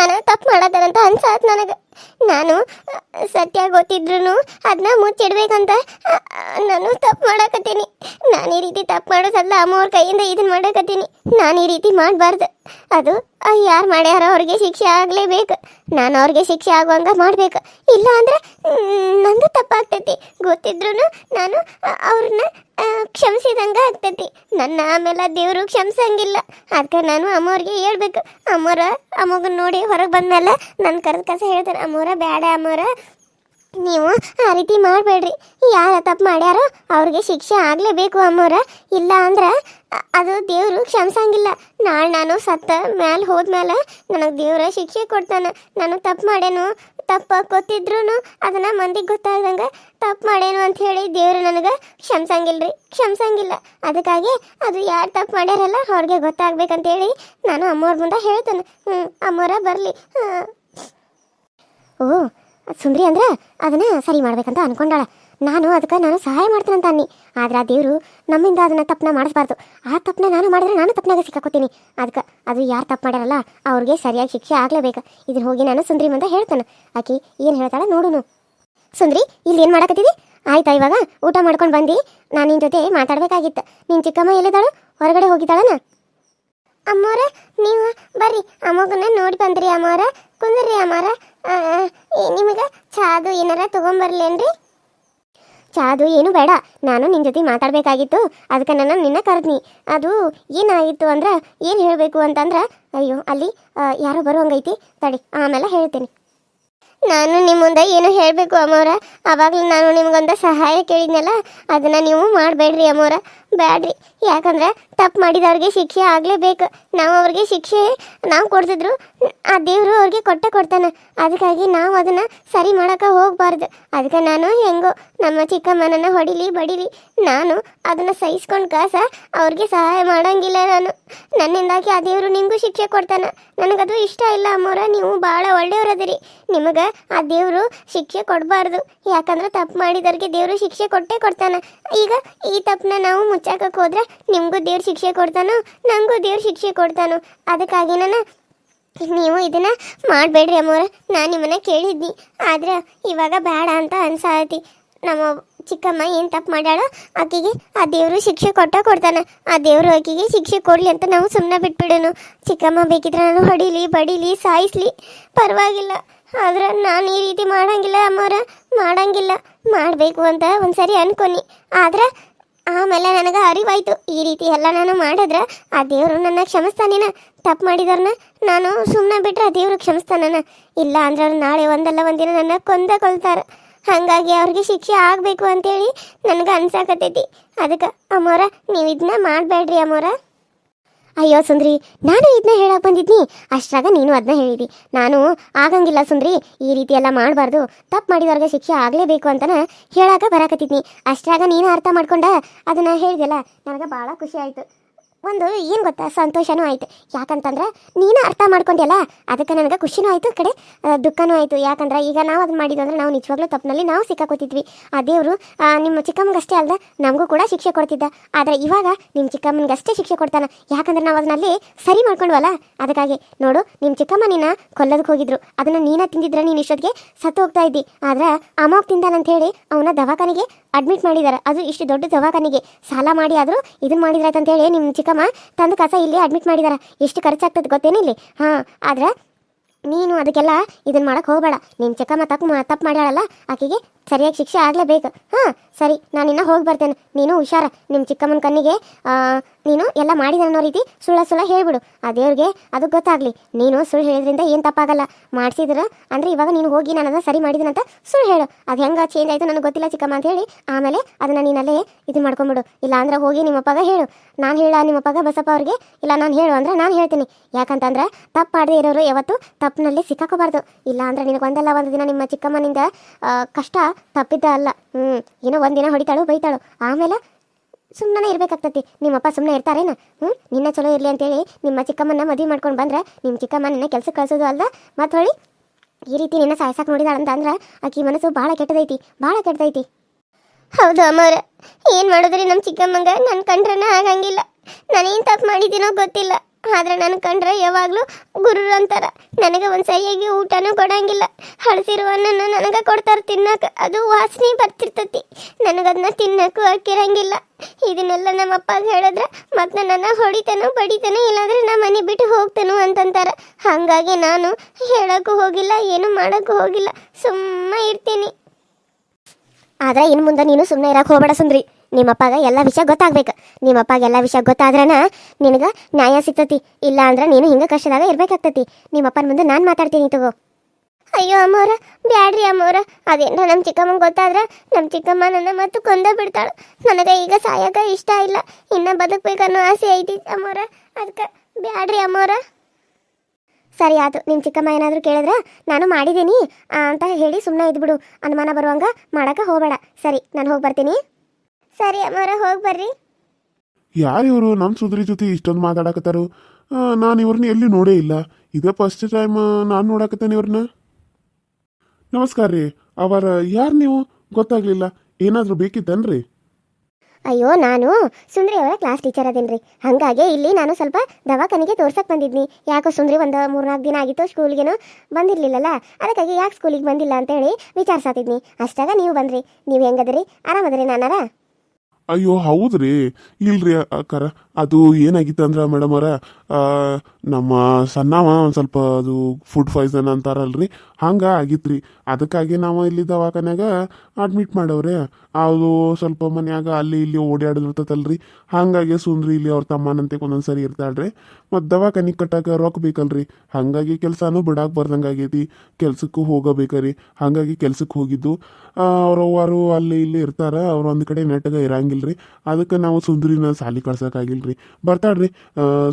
ನಾನು ತಪ್ಪು ಮಾಡದನಂತ ಅನ್ಸಾತ್ ನನಗೆ. ನಾನು ಸತ್ಯ ಗೊತ್ತಿದ್ರು ಅದನ್ನ ಮುಚ್ಚಿಡ್ಬೇಕಂತ ನಾನು ತಪ್ಪು ಮಾಡಕತ್ತೀನಿ. ನಾನು ಈ ರೀತಿ ತಪ್ಪು ಮಾಡೋದಲ್ಲ ಅಮ್ಮವ್ರ ಕೈಯಿಂದ ಇದನ್ನ ಮಾಡಕತ್ತೀನಿ. ನಾನು ಈ ರೀತಿ ಮಾಡಬಾರ್ದು. ಅದು ಯಾರು ಮಾಡ್ಯಾರ ಅವ್ರಿಗೆ ಶಿಕ್ಷೆ ಆಗಲೇಬೇಕು. ನಾನು ಅವ್ರಿಗೆ ಶಿಕ್ಷೆ ಆಗುವಂಗ ಮಾಡ್ಬೇಕು. ಇಲ್ಲ ಅಂದ್ರೆ ನಂದು ತಪ್ಪಾಗ್ತೈತಿ. ಗೊತ್ತಿದ್ರು ನಾನು ಅವ್ರನ್ನ ಕ್ಷಮಿಸಿದಂಗ ಆಗ್ತೈತಿ. ನನ್ನ ಆಮೇಲೆ ದೇವರು ಕ್ಷಮಿಸಂಗಿಲ್ಲ. ಅದಕ್ಕೆ ನಾನು ಅಮ್ಮವ್ರಿಗೆ ಹೇಳ್ಬೇಕು. ಅಮ್ಮರ ಅಮ್ಮಗ ನೋಡಿ ಹೊರಗೆ ಬಂದ್ಮೇಲೆ ನನ್ನ ಕರೆದ ಕಸ ಹೇಳ್ತಾರೆ. ಅಮ್ಮೋರ ಬೇಡ ಅಮ್ಮೋರ ನೀವು ಆ ರೀತಿ ಮಾಡಬೇಡ್ರಿ. ಯಾರ ತಪ್ಪು ಮಾಡ್ಯಾರೋ ಅವ್ರಿಗೆ ಶಿಕ್ಷೆ ಆಗಲೇಬೇಕು ಅಮ್ಮೋರ ಇಲ್ಲ ಅಂದ್ರೆ ಅದು ದೇವರು ಕ್ಷಮಿಸಂಗಿಲ್ಲ. ನಾಳೆ ನಾನು ಸತ್ತ ಮ್ಯಾಲೆ ಹೋದ್ಮೇಲೆ ನನಗೆ ದೇವ್ರ ಶಿಕ್ಷೆ ಕೊಡ್ತಾನೆ. ನಾನು ತಪ್ಪು ಮಾಡೇನು ತಪ್ಪು ಗೊತ್ತಿದ್ರು ಅದನ್ನ ಮಂದಿಗೆ ಗೊತ್ತಾಗ್ದಂಗೆ ತಪ್ಪು ಮಾಡೇನು ಅಂತ ಹೇಳಿ ದೇವ್ರು ನನಗೆ ಕ್ಷಮಿಸಂಗಿಲ್ರಿ. ಕ್ಷಮಿಸಂಗಿಲ್ಲ. ಅದಕ್ಕಾಗಿ ಅದು ಯಾರು ತಪ್ಪು ಮಾಡ್ಯಾರಲ್ಲ ಅವ್ರಿಗೆ ಗೊತ್ತಾಗ್ಬೇಕಂತೇಳಿ ನಾನು ಅಮ್ಮವ್ರ ಮುಂದೆ ಹೇಳ್ತೇನೆ. ಹ್ಞೂ ಅಮ್ಮೋರ ಬರಲಿ. ಓ ಸುಂದ್ರಿ ಅಂದ್ರೆ ಅದನ್ನ ಸರಿ ಮಾಡ್ಬೇಕಂತ ಅನ್ಕೊಂಡಾಳ. ನಾನು ಅದಕ್ಕೆ ನಾನು ಸಹಾಯ ಮಾಡ್ತೇನಂತ ಅನ್ನಿ. ಆದ್ರೆ ಆ ದೇವರು ನಮ್ಮಿಂದ ಅದನ್ನ ತಪ್ಪನ ಮಾಡಿಸ್ಬಾರ್ದು. ಆ ತಪ್ಪನ ನಾನು ಮಾಡಿದ್ರೆ ನಾನು ತಪ್ಪನಾಗ ಸಿಕ್ಕಾಕೋತೀನಿ. ಅದಕ್ಕೆ ಅದು ಯಾರು ತಪ್ಪು ಮಾಡ್ಯಾರಲ್ಲ, ಅವ್ರಿಗೆ ಸರಿಯಾಗಿ ಶಿಕ್ಷೆ ಆಗ್ಲೇಬೇಕು. ಇದನ್ನ ಹೋಗಿ ನಾನು ಸುಂದ್ರಿ ಮುಂದೆ ಹೇಳ್ತಾನೆ. ಆಕಿ ಏನು ಹೇಳ್ತಾಳೆ ನೋಡುನು. ಸುಂದ್ರಿ, ಇಲ್ಲಿ ಏನು ಮಾಡಕತ್ತಿದಿ? ಆಯ್ತಾ ಇವಾಗ? ಊಟ ಮಾಡ್ಕೊಂಡು ಬಂದು? ನಾನು ನಿನ್ನ ಜೊತೆ ಮಾತಾಡ್ಬೇಕಾಗಿತ್ತು. ನಿನ್ನ ಚಿಕ್ಕಮ್ಮ ಎಲ್ಲಿದ್ದಾಳು? ಹೊರಗಡೆ ಹೋಗಿದ್ದಾಳನ? ಅಮ್ಮೋರ, ನೀವು ಬರ್ರಿ ಅಮ್ಮಗನ್ನ ನೋಡಿ ಬಂದ್ರಿ ಅಮ್ಮೋರ. ಕುಂದ್ರಿ ಅಮ್ಮೋರ. ನಿಮಗೆ ಚಾದು ಏನಾರ ತಗೊಂಬರ್ಲೇನ್ರಿ? ಚಾದು ಏನು ಬೇಡ, ನಾನು ನಿನ್ನ ಜೊತೆ ಮಾತಾಡಬೇಕಾಗಿತ್ತು, ಅದಕ್ಕೆ ನಾನು ನಿನ್ನ ಕರೆದ್ನಿ. ಅದು ಏನಾಗಿತ್ತು ಅಂದ್ರೆ ಏನು ಹೇಳಬೇಕು ಅಂತಂದ್ರೆ, ಅಯ್ಯೋ, ಅಲ್ಲಿ ಯಾರೋ ಯಾರೋ ಬರುವಂಗೈತಿ, ತಡಿ, ಆಮೇಲೆ ಹೇಳ್ತೀನಿ. ನಾನು ನಿಮ್ಮ ಮುಂದೆ ಏನು ಹೇಳಬೇಕು ಅಮ್ಮವ್ರ ಅವಾಗಲೂ ನಾನು ನಿಮ್ಗೊಂದು ಸಹಾಯ ಕೇಳಿದ್ನಲ್ಲ, ಅದನ್ನು ನೀವು ಮಾಡಬೇಡ್ರಿ ಅಮ್ಮವ್ರ ಬೇಡ್ರಿ ಯಾಕಂದ್ರೆ ತಪ್ಪು ಮಾಡಿದವ್ರಿಗೆ ಶಿಕ್ಷೆ ಆಗಲೇಬೇಕು. ನಾವು ಅವ್ರಿಗೆ ಶಿಕ್ಷೆ ನಾವು ಕೊಡ್ತಿದ್ರು ಆ ದೇವರು ಅವ್ರಿಗೆ ಕೊಟ್ಟೆ ಕೊಡ್ತಾನೆ. ಅದಕ್ಕಾಗಿ ನಾವು ಅದನ್ನ ಸರಿ ಮಾಡೋಕೆ ಹೋಗಬಾರ್ದು. ಅದಕ್ಕೆ ನಾನು ಹೆಂಗೋ ನಮ್ಮ ಚಿಕ್ಕಮ್ಮನನ್ನ ಹೊಡಿಲಿ, ಬಡಿಲಿ, ನಾನು ಅದನ್ನ ಸಹಿಸ್ಕೊಂಡು ಕಾಸ ಅವ್ರಿಗೆ ಸಹಾಯ ಮಾಡಂಗಿಲ್ಲ ನಾನು. ನನ್ನಿಂದಾಗಿ ಆ ದೇವರು ನಿಮಗೂ ಶಿಕ್ಷೆ ಕೊಡ್ತಾನೆ. ನನಗದು ಇಷ್ಟ ಇಲ್ಲ ಅಮ್ಮವ್ರ, ನೀವು ಭಾಳ ಒಳ್ಳೆಯವರದಿರಿ. ನಿಮಗೆ ಆ ದೇವರು ಶಿಕ್ಷೆ ಕೊಡಬಾರ್ದು. ಯಾಕಂದ್ರೆ ತಪ್ಪು ಮಾಡಿದವ್ರಿಗೆ ದೇವರು ಶಿಕ್ಷೆ ಕೊಟ್ಟೇ ಕೊಡ್ತಾನೆ. ಈಗ ಈ ತಪ್ಪನ್ನ ನಾವು ಮುಚ್ಚಾಕಕ್ಕೆ ಹೋದ್ರೆ ನಿಮಗೂ ದೇವ್ರು ಶಿಕ್ಷೆ ಕೊಡ್ತಾನೋ ನನಗೂ ದೇವ್ರು ಶಿಕ್ಷೆ ಕೊಡ್ತಾನೋ. ಅದಕ್ಕಾಗಿ ನಾನು ನೀವು ಇದನ್ನ ಮಾಡಬೇಡ್ರಿ ಅಮ್ಮವ್ರ. ನಾನು ನಿಮ್ಮನ್ನ ಕೇಳಿದ್ನಿ. ಆದ್ರೆ ಇವಾಗ ಬೇಡ ಅಂತ ಅನ್ಸಾತಿ ನಮ್ಮ ಚಿಕ್ಕಮ್ಮ ಏನು ತಪ್ಪು ಮಾಡ್ಯಾಳೋ ಆಕೆಗೆ ಆ ದೇವರು ಶಿಕ್ಷೆ ಕೊಟ್ಟ ಕೊಡ್ತಾನೆ. ಆ ದೇವರು ಆಕೆಗೆ ಶಿಕ್ಷೆ ಕೊಡಲಿ ಅಂತ ನಾವು ಸುಮ್ಮನೆ ಬಿಟ್ಬಿಡೋನು. ಚಿಕ್ಕಮ್ಮ ಬೇಕಿದ್ರೆ ನಾನು ಹೊಡಿಲಿ, ಬಡಿಲಿ, ಸಾಯಿಸ್ಲಿ. ಪರವಾಗಿಲ್ಲ. ಆದ್ರೆ ನಾನು ಈ ರೀತಿ ಮಾಡಂಗಿಲ್ಲ ಅಮ್ಮವ್ರ. ಮಾಡಂಗಿಲ್ಲ. ಮಾಡಬೇಕು ಅಂತ ಒಂದ್ಸರಿ ಅನ್ಕೊನಿ. ಆದ್ರೆ ಆಮೇಲೆ ನನಗೆ ಅರಿವಾಯ್ತು. ಈ ರೀತಿ ಎಲ್ಲ ನಾನು ಮಾಡಿದ್ರೆ ಆ ದೇವರು ನನ್ನ ಕ್ಷಮಿಸ್ತಾನೇನ. ತಪ್ಪು ಮಾಡಿದವ್ರನ್ನ ನಾನು ಸುಮ್ಮನೆ ಬಿಟ್ರೆ ಆ ದೇವರು ಕ್ಷಮಿಸ್ತಾನ ಇಲ್ಲ ಅಂದ್ರೆ ಅವ್ರು ನಾಳೆ ಒಂದಲ್ಲ ಒಂದಿನ ನನ್ನ ಕೊಂದ ಕೊಲ್ತಾರ ಹಾಗಾಗಿ ಅವ್ರಿಗೆ ಶಿಕ್ಷೆ ಆಗಬೇಕು ಅಂತೇಳಿ ನನಗೆ ಅನ್ಸಾಕತ್ತೈತಿ. ಅದಕ್ಕೆ ಅಮ್ಮೋರ ನೀವು ಇದನ್ನ ಮಾಡಬೇಡ್ರಿ ಅಮ್ಮೋರ ಅಯ್ಯೋ ಸುಂದ್ರಿ, ನಾನು ಇದನ್ನ ಹೇಳಕ್ ಬಂದಿದ್ನಿ. ಅಷ್ಟಾಗ ನೀನು ಅದನ್ನ ಹೇಳಿದಿ. ನಾನು ಆಗಂಗಿಲ್ಲ ಸುಂದ್ರಿ, ಈ ರೀತಿ ಎಲ್ಲ ಮಾಡಬಾರ್ದು. ತಪ್ಪು ಮಾಡಿದವ್ರಿಗೆ ಶಿಕ್ಷೆ ಆಗಲೇಬೇಕು ಅಂತನ ಹೇಳಾಕ ಬರಾಕತ್ತಿದ್ನಿ. ಅಷ್ಟ್ರಾಗ ನೀನು ಅರ್ಥ ಮಾಡ್ಕೊಂಡ, ಅದನ್ನ ಹೇಳಿದೆಲ್ಲ ನನಗೆ ಭಾಳ ಖುಷಿ ಆಯಿತು. ಒಂದು ಏನು ಗೊತ್ತಾ? ಸಂತೋಷನೂ ಆಯಿತು. ಯಾಕಂತಂದ್ರೆ ನೀನು ಅರ್ಥ ಮಾಡ್ಕೊಂಡೆಲ್ಲ ಅದಕ್ಕೆ ನನಗೆ ಖುಷಿನೂ ಆಯಿತು ಕಡೆ. ದುಃಖನೂ ಆಯಿತು. ಯಾಕಂದ್ರೆ ಈಗ ನಾವು ಅದನ್ನ ಮಾಡಿದ್ವಿ ಅಂದ್ರೆ ನಾವು ನಿಜವಾಗ್ಲೂ ತಪ್ಪಿನಲ್ಲಿ ನಾವು ಸಿಕ್ಕಾಕೋತಿದ್ವಿ. ಆ ದೇವರು ನಿಮ್ಮ ಚಿಕ್ಕಮ್ಮಗಷ್ಟೇ ಅಲ್ದ ನಮಗೂ ಕೂಡ ಶಿಕ್ಷೆ ಕೊಡ್ತಿದ್ದ. ಆದರೆ ಇವಾಗ ನಿಮ್ಮ ಚಿಕ್ಕಮ್ಮನಿಗಷ್ಟೇ ಶಿಕ್ಷೆ ಕೊಡ್ತಾನೆ. ಯಾಕಂದ್ರೆ ನಾವು ಅದನ್ನಲ್ಲಿ ಸರಿ ಮಾಡ್ಕೊಂಡ್ವಲ್ಲ? ಅದಕ್ಕಾಗಿ ನೋಡು ನಿಮ್ಮ ಚಿಕ್ಕಮ್ಮ ನಿನ್ನ ಕೊಲ್ಲೋದಕ್ಕೆ ಹೋಗಿದ್ರು. ಅದನ್ನ ನೀನ ತಿಂದಿದ್ರೆ ನೀನು ಇಷ್ಟೊತ್ತಿಗೆ ಸತ್ತು ಹೋಗ್ತಾ ಇದ್ದಿ. ಆದರೆ ಅಮೋಗ್ ತಿಂದಾನಂತ ಹೇಳಿ ಅವನ ದವಾಖಾನೆಗೆ ಅಡ್ಮಿಟ್ ಮಾಡಿದ್ದಾರೆ ಅದು ಇಷ್ಟು ದೊಡ್ಡ ದವಾಖಾನೆಗೆ. ಸಾಲ ಮಾಡಿ ಆದರೂ ಇದನ್ನು ಅಂತ ಹೇಳಿ ನಿಮ್ಮ ಚಿಕ್ಕಮ್ಮ ತಂದು ಕಸ ಇಲ್ಲಿ ಅಡ್ಮಿಟ್ ಮಾಡಿದಾರ. ಎಷ್ಟು ಖರ್ಚಾಗ್ತದೆ ಗೊತ್ತೇನು ಇಲ್ಲಿ? ಹಾಂ, ಆದ್ರೆ ನೀನು ಅದಕ್ಕೆಲ್ಲ ಇದನ್ನ ಮಾಡಕ್ಕೆ ಹೋಗಬೇಡ. ನಿಮ್ಮ ಚಿಕ್ಕಮ್ಮ ತಪ್ಪು ತಪ್ಪು ಮಾಡ್ಯಾಳಲ್ಲ, ಆಕೆಗೆ ಸರಿಯಾಗಿ ಶಿಕ್ಷೆ ಆಗಲೇಬೇಕು. ಹಾಂ, ಸರಿ, ನಾನು ಇನ್ನ ಹೋಗಿ ಬರ್ತೇನೆ. ನೀನು ಹುಷಾರ. ನಿಮ್ಮ ಚಿಕ್ಕಮ್ಮನ ಕಣ್ಣಿಗೆ ನೀನು ಎಲ್ಲ ಮಾಡಿದ ಅನ್ನೋ ರೀತಿ ಸುಳ್ಳ ಸುಳ್ಳ ಹೇಳ್ಬಿಡು. ಆ ದೇವ್ರಿಗೆ ಅದು ಗೊತ್ತಾಗ್ಲಿ. ನೀನು ಸುಳ್ಳು ಹೇಳಿದ್ರಿಂದ ಏನು ತಪ್ಪಾಗಲ್ಲ. ಮಾಡ್ಸಿದ್ರ ಅಂದ್ರೆ ಇವಾಗ ನೀನು ಹೋಗಿ ನಾನು ಅದನ್ನ ಸರಿ ಮಾಡಿದನಂತ ಸುಳ್ಳು ಹೇಳು. ಅದು ಹೆಂಗ ಚೇಂಜ್ ಆಯ್ತು ನನಗೆ ಗೊತ್ತಿಲ್ಲ ಚಿಕ್ಕಮ್ಮ ಅಂತ ಹೇಳಿ ಆಮೇಲೆ ಅದನ್ನ ನೀನಲ್ಲೇ ಇದು ಮಾಡ್ಕೊಂಬಿಡು ಇಲ್ಲ ಅಂದ್ರೆ ಹೋಗಿ ನಿಮ್ಮಪ್ಪಗ ಹೇಳು. ನಾನು ಹೇಳ ನಿಮ್ಮಪ್ಪಗ ಬಸಪ್ಪ ಅವ್ರಿಗೆ, ಇಲ್ಲ ನಾನು ಹೇಳು ಅಂದ್ರೆ ನಾನು ಹೇಳ್ತೀನಿ. ಯಾಕಂತಂದ್ರೆ ತಪ್ಪು ಮಾಡದೇ ಇರೋರು ಯಾವತ್ತು ತಪ್ಪಿನಲ್ಲಿ ಸಿಕ್ಕಾಕೋಬಾರ್ದು. ಇಲ್ಲ ಅಂದ್ರೆ ನಿನಗೆ ಒಂದಲ್ಲ, ಒಂದು ದಿನ ನಿಮ್ಮ ಚಿಕ್ಕಮ್ಮನಿಂದ ಕಷ್ಟ ತಪ್ಪಿದ್ದ ಅಲ್ಲ. ಹ್ಞೂ ಏನೋ ಒಂದಿನ ಹೊಡಿತಾಳು ಬೈತಾಳು. ಆಮೇಲೆ ಸುಮ್ಮನೆ ಇರ್ಬೇಕಾಗ್ತತಿ. ನಿಮ್ಮಪ್ಪ ಸುಮ್ಮನೆ ಇರ್ತಾರೇನ? ಹ್ಞೂ ನಿನ್ನ ಚಲೋ ಇರಲಿ ಅಂತೇಳಿ ನಿಮ್ಮ ಚಿಕ್ಕಮ್ಮನ ಮದುವೆ ಮಾಡ್ಕೊಂಡು ಬಂದ್ರೆ ನಿಮ್ಮ ಚಿಕ್ಕಮ್ಮ ನಿನ್ನ ಕೆಲ್ಸಕ್ಕೆ ಕಳ್ಸೋದು ಅಲ್ಲ ಮತ್ತು ಹೊಳಿ, ಈ ರೀತಿ ನಿನ್ನ ಸಾಯ್ಸಕ್ಕೆ ನೋಡಿದಾಳ ಅಂತ ಅಂದ್ರೆ ಆಕಿ ಮನಸ್ಸು ಭಾಳ ಕೆಟ್ಟದೈತಿ ಭಾಳ ಕೆಟ್ಟದೈತಿ. ಹೌದು ಅಮ್ಮವ್ರ. ಏನು ಮಾಡಿದ್ರಿ ನಮ್ಮ ಚಿಕ್ಕಮ್ಮಂಗ? ನನ್ನ ಕಂಡ್ರನ ಆಗಂಗಿಲ್ಲ. ನಾನೇನು ತಪ್ಪು ಮಾಡಿದ್ದೀನೋ ಗೊತ್ತಿಲ್ಲ. ಆದ್ರೆ ನನ್ನ ಕಂಡ್ರೆ ಯಾವಾಗಲೂ ಗುರುರು ಅಂತಾರ. ನನಗೆ ಒಂದು ಸರಿಯಾಗಿ ಊಟನೂ ಕೊಡಂಗಿಲ್ಲ. ಹಳಸಿರುವ ಅನ್ನನ ನನಗೆ ಕೊಡ್ತಾರೆ ತಿನ್ನಕ್ಕೆ ಅದು ವಾಸನೆ ಬರ್ತಿರ್ತತಿ. ನನಗದನ್ನ ತಿನ್ನಕ್ಕೂ ಹಾಕಿರಂಗಿಲ್ಲ. ಇದನ್ನೆಲ್ಲ ನಮ್ಮ ಅಪ್ಪಾಗ ಹೇಳಿದ್ರೆ ಮತ್ತೆ ನನ್ನ ಹೊಡಿತಾನೋ ಬಡಿತಾನೋ ಇಲ್ಲಾಂದ್ರೆ ನಮ್ಮ ಮನೆ ಬಿಟ್ಟು ಹೋಗ್ತಾನೋ ಅಂತಂತಾರೆ. ಹಾಗಾಗಿ ನಾನು ಹೇಳೋಕ್ಕೂ ಹೋಗಿಲ್ಲ, ಏನು ಮಾಡೋಕ್ಕೂ ಹೋಗಿಲ್ಲ. ಸುಮ್ಮ ಇರ್ತೀನಿ. ಆದರೆ ಇನ್ನು ಮುಂದೆ ನೀನು ಸುಮ್ಮನೆ ಇರಕ್ಕೆ ಹೋಗಬೇಡ ಸುಂದ್ರಿ. ನಿಮ್ಮಪ್ಪಾಗ ಎಲ್ಲ ವಿಷಯ ಗೊತ್ತಾಗ್ಬೇಕು. ನಿಮ್ಮಪ್ಪಾಗ ಎಲ್ಲ ವಿಷಯ ಗೊತ್ತಾದ್ರನ ನಿನಗೆ ನ್ಯಾಯ ಸಿಗ್ತತಿ. ಇಲ್ಲ ಅಂದ್ರೆ ನೀನು ಹಿಂಗೆ ಕಷ್ಟದಾಗ ಇರ್ಬೇಕಾಗ್ತತಿ. ನಿಮ್ಮಪ್ಪನ ಮುಂದೆ ನಾನು ಮಾತಾಡ್ತೀನಿ ತಗೋ. ಅಯ್ಯೋ ಅಮ್ಮವ್ರ, ಬ್ಯಾಡ್ರಿ ಅಮ್ಮವ್ರ. ಅದೇನ ನಮ್ಮ ಚಿಕ್ಕಮ್ಮ ಗೊತ್ತಾದ್ರೆ ನಮ್ಮ ಚಿಕ್ಕಮ್ಮ ನನ್ನ ಮತ್ತು ಕೊಂದ ಬಿಡ್ತಾಳೆ. ನನಗೆ ಈಗ ಸಾಯಕ ಇಷ್ಟ ಇಲ್ಲ. ಇನ್ನ ಬದುಕ್ಬೇಕನ್ನೋ ಆಸೆ ಐತಿ ಅಮ್ಮವ್ರ. ಅದಕ್ಕೆ ಬ್ಯಾಡ್ರಿ ಅಮ್ಮವ್ರ. ಸರಿ ಆಯ್ತು ನಿಮ್ಮ ಚಿಕ್ಕಮ್ಮ ಏನಾದರೂ ಕೇಳಿದ್ರೆ ನಾನು ಮಾಡಿದ್ದೀನಿ. ಅಂತ ಹೇಳಿ ಸುಮ್ಮನೆ ಇದ್ಬಿಡು. ಅನುಮಾನ ಬರುವಂಗ ಮಾಡೋಕೆ ಹೋಗಬೇಡ. ಸರಿ, ನಾನು ಹೋಗಿ ಬರ್ತೀನಿ. ಸರಿ ಅಮ್ಮವ್ರ ಹೋಗಿ ಬರ್ರಿ. ಯಾರು ಇವರು? ನಮ್ಮ ಸುದ್ರಿ ಜೊತೆ ಇಷ್ಟೊಂದು ಮಾತಾಡಕತ್ತಾರು. ನಾನು ಇವ್ರನ್ನ ಎಲ್ಲಿ ನೋಡೇ ಇಲ್ಲ. ಇದೇ ಫಸ್ಟ್ ಟೈಮ್ ನಾನು ನೋಡಕತ್ತೇನೆ ಇವ್ರನ್ನ ನಮಸ್ಕಾರ ರೀ. ಅವರ ಯಾರು ನೀವು? ಗೊತ್ತಾಗ್ಲಿಲ್ಲ. ಏನಾದರೂ ಬೇಕಿತ್ತೇನ್ರಿ? ಅಯ್ಯೋ ನಾನು ಸುಂದ್ರಿ ಅವರ ಕ್ಲಾಸ್ ಟೀಚರ್ ಅದೇನ್ರಿ. ಹಾಗಾಗಿ ಇಲ್ಲಿ ನಾನು ಸ್ವಲ್ಪ ದವಾಖಾನೆಗೆ ತೋರ್ಸಕ್ ಬಂದಿದ್ನಿ. ಯಾಕೋ ಸುಂದ್ರಿ ಒಂದು ಮೂರ್ನಾಲ್ಕು ದಿನ ಆಗಿತ್ತು ಸ್ಕೂಲ್ಗೇನು ಬಂದಿರ್ಲಿಲ್ಲಲ್ಲ. ಅದಕ್ಕಾಗಿ ಯಾಕೆ ಸ್ಕೂಲಿಗೆ ಬಂದಿಲ್ಲ ಅಂತೇಳಿ ವಿಚಾರಿಸತ್ತಿದ್ನಿ ಅಷ್ಟಾಗ ನೀವು ಬಂದ್ರಿ. ನೀವು ಹೆಂಗದ್ರಿ? ಆರಾಮದ್ರಿ ನಾನಾರ ಅಯ್ಯೋ, ಹೌದ್ರಿ. ಇಲ್ರಿ, ಅಕ್ಕಾರ. ಅದು ಏನಾಗಿತ್ತು ಅಂದ್ರೆ ಮೇಡಮ್ ಅವರ ನಮ್ಮ ಸಣ್ಣವ ಒಂದು ಸ್ವಲ್ಪ ಅದು ಫುಡ್ ಪಾಯ್ಸನ್ ಅಂತಾರಲ್ರಿ. ಹಂಗೆ ಆಗಿತ್ರಿ. ಅದಕ್ಕಾಗಿ ನಾವು ಇಲ್ಲಿ ದವಾಖಾನ್ಯಾಗ ಅಡ್ಮಿಟ್ ಮಾಡವ್ರೆ. ಅದು ಸ್ವಲ್ಪ ಮನ್ಯಾಗ ಅಲ್ಲಿ ಇಲ್ಲಿ ಓಡಾಡಿರ್ತೈತಲ್ರಿ ಹಾಗಾಗಿ ಸುಂದ್ರಿ ಇಲ್ಲಿ ಅವ್ರ ತಮ್ಮನಂತೆ ಒಂದೊಂದು ಸರಿ ಇರ್ತಾಳ್ರಿ. ಮತ್ತು ದವಾಖಾನಿಗೆ ಕಟ್ಟಾಕ ರೊಕ್ಕ ಬೇಕಲ್ರಿ. ಹಾಗಾಗಿ ಕೆಲಸನೂ ಬಿಡಾಕ್ ಬರ್ದಂಗೆ ಆಗೈತಿ. ಕೆಲ್ಸಕ್ಕೂ ಹೋಗಬೇಕ್ರಿ. ಹಾಗಾಗಿ ಕೆಲ್ಸಕ್ಕೆ ಹೋಗಿದ್ದು. ಅವ್ರವ್ವರು ಅಲ್ಲಿ ಇಲ್ಲಿ ಇರ್ತಾರೆ. ಅವ್ರು ಒಂದು ಕಡೆ ನೆಟ್ಟಗ ಇರಂಗಿಲ್ರಿ. ಅದಕ್ಕೆ ನಾವು ಸುಂದ್ರಿನ ಸಾಲಿ ಕಳ್ಸೋಕ್ಕಾಗಿಲ್ರಿ ಬರ್ತಾಳ್ರಿ.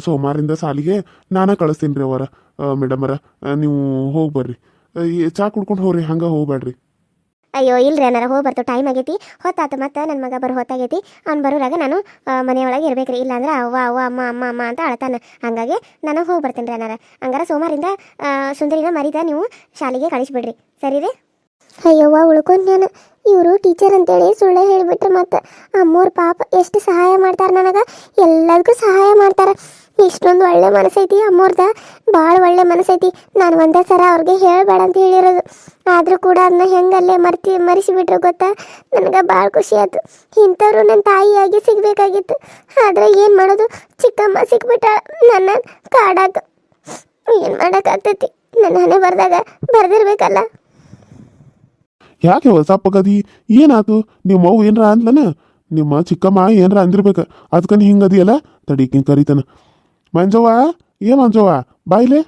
ಸೋಮವಾರಿಂದ ಸಾಲಿಗೆ ನಾನೇ ಕಳಿಸ್ತೀನಿ ರೀ ಅವರ ಮೇಡಮರ ನೀವು ಹೋಗಿ ಬರ್ರಿ. ಚಾ ಕುಡ್ಕೊಂಡು ಹೋಗ್ರಿ ಹಂಗೆ ಹೋಗ್ಬೇಡ್ರಿ ಅಯ್ಯೋ ಇಲ್ರಿ ಅನ್ನಾರ ಹೋಗಿ ಬರ್ತು ಟೈಮ್ ಆಗೈತಿ. ಹೊತ್ತಾತು ಮತ್ತೆ ನನ್ನ ಮಗ ಬರೋ ಹೊತ್ತಾಗೈತಿ. ಅವ್ನು ಬರೋರಾಗ ನಾನು ಮನೆಯೊಳಗೆ ಇರ್ಬೇಕ್ರಿ. ಇಲ್ಲಾಂದ್ರೆ ಅವ್ವ ಅವ್ವ ಅಮ್ಮ ಅಮ್ಮ ಅಮ್ಮ ಅಂತ ಅಳತಾನ. ಹಂಗಾಗಿ ನಾನು ಹೋಗಿ ಬರ್ತೀನಿ ರೀ ಅನ್ನಾರ ಹಂಗಾರ ಸೋಮವಾರಿಂದ ಸುಂದರಿನ ಮರಿದ ನೀವು ಶಾಲೆಗೆ ಕಳಿಸ್ಬಿಡ್ರಿ. ಸರಿ ರೀ? ಅಯ್ಯವ್ವ ಉಳ್ಕೊಂಡು ನಾನು. ಇವರು ಟೀಚರ್ ಅಂತೇಳಿ ಸುಳ್ಳೆ ಹೇಳಿಬಿಟ್ರೆ ಮತ್ತೆ. ಅಮ್ಮೋರು ಪಾಪ ಎಷ್ಟು ಸಹಾಯ ಮಾಡ್ತಾರೆ ನನಗೆ? ಎಲ್ಲದಕ್ಕೂ ಸಹಾಯ ಮಾಡ್ತಾರೆ. ಇಷ್ಟೊಂದು ಒಳ್ಳೆ ಮನಸ್ಸೈತಿ ಅಮ್ಮೋರ್ದ, ಭಾಳ ಒಳ್ಳೆ ಮನಸ್ಸೈತಿ. ನಾನು ಒಂದೇ ಸರ ಅವ್ರಿಗೆ ಹೇಳಬೇಡ ಅಂತ ಹೇಳಿರೋದು. ಆದರೂ ಕೂಡ ಅದನ್ನ ಹೆಂಗಲ್ಲೇ ಮರ್ತಿ, ಮರೆಸಿಬಿಟ್ರು ಗೊತ್ತಾ? ನನಗೆ ಭಾಳ ಖುಷಿ ಆಯ್ತು. ಇಂಥವ್ರು ನನ್ನ ತಾಯಿಯಾಗಿ ಸಿಗಬೇಕಾಗಿತ್ತು. ಆದರೆ ಏನು ಮಾಡೋದು? ಚಿಕ್ಕಮ್ಮ ಸಿಕ್ಬಿಟ್ಟ ನನ್ನ ಕಾಡಾಗ. ಏನು ಮಾಡೋಕ್ಕಾಗ್ತೈತಿ? ನನ್ನ ಹಣೆ ಬರ್ದಾಗ ಬರೆದಿರ್ಬೇಕಲ್ಲ? ಯಾಕೆ ಸಪ್ಪಗದಿ ಏನಾತು? ನಿಮ್ಮ ಅವ್ವ ಏನರ ಅಂದ್ಲನ? ನಿಮ್ಮ ಚಿಕ್ಕಮ್ಮ ಏನರ ಅಂದಿರ್ಬೇಕು? ಅದಕ್ಕನ್ ಹಿಂಗದಿಯಲ್ಲ ತಡಿಕಿನ್ ಕರಿತಾನ. ಮಂಜವ್ವ ಏ ಮಂಜವ್ವ ಬಾಯ್ಲೆ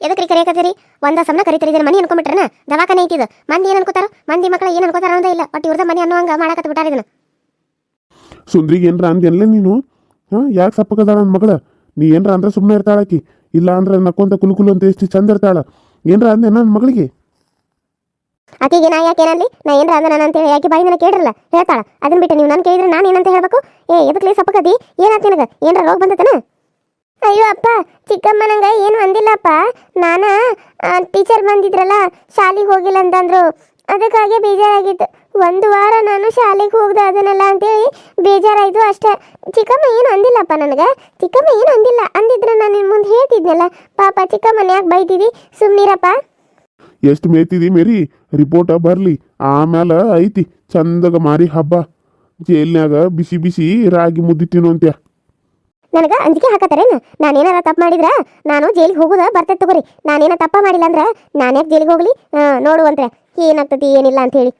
ಎದಕ್ರಿ ಕರೆಯಕತ್ತೀರಿ ಒಂದ ಸಮನ ಕರಿತೀರಿ ಇದನ್ನ ಮನಿ ಅನ್ಕೊಂಬಿಟ್ರನ? ದವಾಖಾನೆ ಐತಿದ ಮಂದಿ ಏನು ಅನ್ಕೋತಾರ? ಮಂದಿ ಮಕ್ಕಳ ಏನು ಅನ್ಕೋತಾರ ಅನ್ನೋದೇ ಇಲ್ಲ. ಒಟ್ಟು ಇವ್ರದ ಮನಿ ಅನ್ನೋ ಹಂಗ ಮಾಡಾಕತ್ತ ಬಿಟ್ಟಾರ ಇದನ್ನ. ಸುಂದ್ರಿಗೆ ಏನ್ರ ಅಂದ್ಯಲ್ಲ ನೀನು? ಹಾಂ ಯಾಕೆ ಸಪ್ಪಕದಾಳ ನನ್ನ ಮಗಳ? ನೀ ಏನ್ರ ಅಂದ್ರೆ ಸುಮ್ಮನೆ ಇರ್ತಾಳಕಿ ಇಲ್ಲ ಅಂದ್ರೆ ನಕ್ಕೊಂತ ಕುಲು ಕುಲು ಅಂತ ಎಷ್ಟು ಚಂದ ಇರ್ತಾಳ. ಏನ್ರ ಅಂದೆ ನನ್ನ ಮಗಳಿಗೆ? ಆಕಿಗೆ ನಾ ಯಾಕೆ ಏನಲ್ಲಿ ನಾ ಏನ್ರ ಅಂದ ನಾನು ಅಂತೇಳಿ ಯಾಕೆ ಬಾಯಿ ನನಗೆ ಕೇಳಿರಲ್ಲ, ಹೇಳ್ತಾಳ. ಅದನ್ನ ಬಿಟ್ಟು ನೀವು ನಾನು ಕೇಳಿದ್ರೆ ನಾನು ಏನಂತ ಹೇಳ್ಬೇಕು? ಏ, ಎದಕ್ಲಿ ಸಪ್ಪಕದಿ ಏನಾಯ್ತು ನಿನಗೆ? ಏನ್ರ ರೋಗ ಬಂದತನ? ಅಯ್ಯೋ ಅಪ್ಪ, ಚಿಕ್ಕಮ್ಮ ನಂಗೆ ಏನು ಅಂದಿಲ್ಲಪ್ಪ. ನಾನ ಟೀಚರ್ ಬಂದಿದ್ರಲ್ಲ, ಶಾಲೆಗೆ ಹೋಗಿಲ್ಲ ಅಂತಂದ್ರು. ಅದಕ್ಕಾಗಿ ಬೇಜಾರಾಗಿತ್ತು. ಒಂದು ವಾರ ನಾನು ಶಾಲೆಗೆ ಹೋಗ್ದೆ ಅದನ್ನೆಲ್ಲ ಅಂತೇಳಿ ಬೇಜಾರಾಯಿತು ಅಷ್ಟೇ. ಚಿಕ್ಕಮ್ಮ ಏನು ಅಂದಿಲ್ಲಪ್ಪ ನನಗೆ? ಚಿಕ್ಕಮ್ಮ ಏನು ಅಂದಿಲ್ಲ. ಅಂದಿದ್ರೆ ನಾನು ನಿನ್ನ ಮುಂದೆ ಹೇಳ್ತಿದ್ನಲ್ಲ. ಪಾಪ ಚಿಕ್ಕಮ್ಮನ ಯಾಕೆ ಬೈತೀವಿ ಸುಮ್ಮನಿರಪ್ಪ ಎಷ್ಟು ಮೇಯ್ತಿದಿ ಮೇರಿ? ರಿಪೋರ್ಟ ಬರಲಿ. ಆಮೇಲೆ ಐತಿ. ಚಂದಗ ಮಾರಿ ಹಬ್ಬ. ಜೈಲ್ನ್ಯಾಗ ಬಿಸಿ ಬಿಸಿ ರಾಗಿ ಮುದ್ದಿ ಅಂತ್ಯ ನನಗ ಅಂಜಿಕೆ ಹಾಕತ್ತಾರೇನು? ನಾನೇನಾರ ತಪ್ಪು ಮಾಡಿದ್ರ ನಾನು ಜೈಲಿಗೆ ಹೋಗುದ ಬರ್ತೈತೆ ತಗೋರಿ. ನಾನೇನ ತಪ್ಪ ಮಾಡಿಲ್ಲ ಅಂದ್ರ ನಾನು ಯಾಕೆ ಜೈಲಿಗೆ ಹೋಗ್ಲಿ? ನೋಡು ನೋಡುವಂತ್ರೆ ಏನಾಗ್ತತಿ, ಏನಿಲ್ಲ ಅಂತ ಹೇಳಿ.